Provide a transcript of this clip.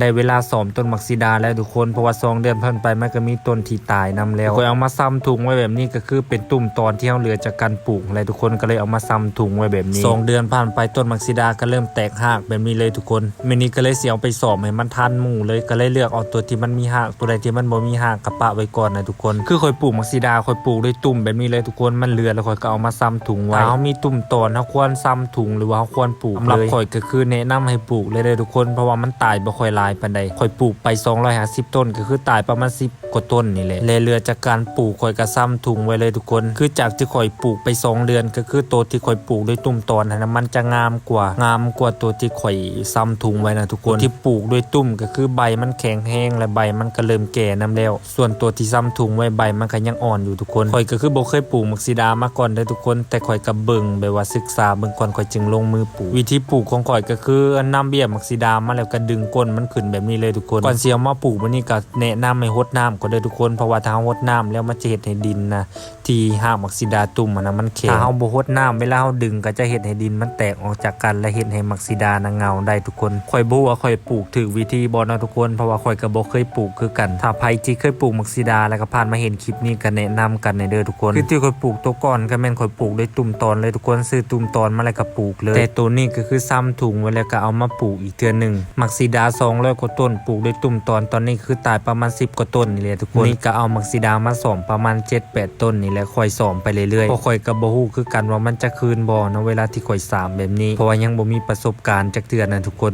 ได้เวลาสอมต้นมักซิดาแล้วทุกคนเพราะว่าสองเดือนผ่านไปมันก็มีต้นที่ตายนำแล้วก็เอามาซ้ำถุงไว้แบบนี้ก็คือเป็นตุ่มตอนที่เราเหลือจากการปลูกอะไรทุกคนก็เลยเอามาซ้ำถุงไว้แบบนี้สองเดือนผ่านไปต้นมักซิดาก็เริ่มแตกหากแบบนี้เลยทุกคนเมนี้ก็เลยเสียเอาไปสอบให้มันทันหมู่เลยก็เลยเลือกเอาตัวที่มันมีหากตัวใดที่มันบ่มีหากกระปะไว้ก่อนนะทุกคน คือคอยปลูกมักซิดาคอยปลูกด้วยตุ่มแบบนี้เลยทุกคนมันเหลือแล้วคอยก็เอามาซ้ำถุงไว้เรามีตุ่มตอนเราควรซ้ำถุงหรือว่าเราควรปลูกเลยข่อยก็คือแนะนำให้ปลูกเลยเด้อทุกคน เพราะว่ามันตายบ่ค่อยหลายปานใดข่อยปลูกไป 250 ต้น ก็คือตายประมาณ 10 กว่าต้นนี่แหละและเรือจากการปลูกข่อยก็ซ้ำถุงไว้เลยทุกคน คือจากที่ข่อยปลูกไป 2 เดือน ก็คือตัวที่ข่อยปลูกด้วยตุ่มตอนนั้นนะมันจะงามกว่างามกว่าตัวที่ข่อยซ้ำถุงไว้นะทุกคนที่ปลูกด้วยตุ่มก็คือใบมันแข็งแห้งและใบมันก็เริ่มแก่นํแล้ว ส่วนตัวที่ซ้ำถุงไว้ใบมันก็ยังอ่อนอยู่ทุกคนข่อยก็คือบ่เคยปลูกมักซิดามาก่อนเด้อทุกคน แต่ข่อยก็เบิ่งแบบว่าศึกษาเบิ่งก่อนข่อยจึงลงมือปลูก วิธีปลูกของข่อยก็คือนํเบี้ยมักซิดามาแล้วก็ดึงก้นมันขึ้นแบบนี้เลยทุกคนก่อนสิเอามาปลูกมันนี่ก็แนะนำให้รดน้ำก่อนเด้อทุกคนเพราะว่าถ้าเรารดน้ำแล้วมันจะเฮ็ดให้ดินนะที่หากมักซิดาตุ่มมันนะมันแข็งถ้าเฮาบ่รดน้ำเวลาเฮาดึงก็จะเฮ็ดให้ดินมันแตกออกจากกันและเฮ็ดให้มักซิดานะเงาได้ทุกคนข่อยบ่รู้ว่าข่อยปลูกถูกวิธีบ่เนาะทุกคนเพราะว่าข่อยก็บ่เคยปลูกคือกัน ถ้าใครที่เคยปลูกมักซิดาแล้วก็ผ่านมาเห็นคลิปนี้ก็แนะนำกันในเด้อทุกคนคือที่ข่อยปลูกตัวก่อนก็แม่นข่อยปลูกด้วยตุ่มตอนเลยทุกคนซื้อตุ่มตอนมาแล้วก็ปลูกเลย แต่ตัวนี้ก็คือซ้ำถุงไว้แล้วก็เอามาปลูกอีกเทื่อหนึงมักซิดา200กว่าต้นปลูกด้วยตุ่มตอนตอนนี้คือตายประมาณ 10 กว่าต้นนี่แหละทุกคนนี่ก็เอามักซิดามาสอมประมาณ 7-8 ต้นนี่แหละค่อยสอมไปเรื่อยๆเพราะข่อยก็บ่ฮู้คือกันว่ามันจะคืนบ่เนาะเวลาที่ข่อยสามแบบนี้เพราะว่ายังบ่มีประสบการณ์จักเทื่อนะทุกคน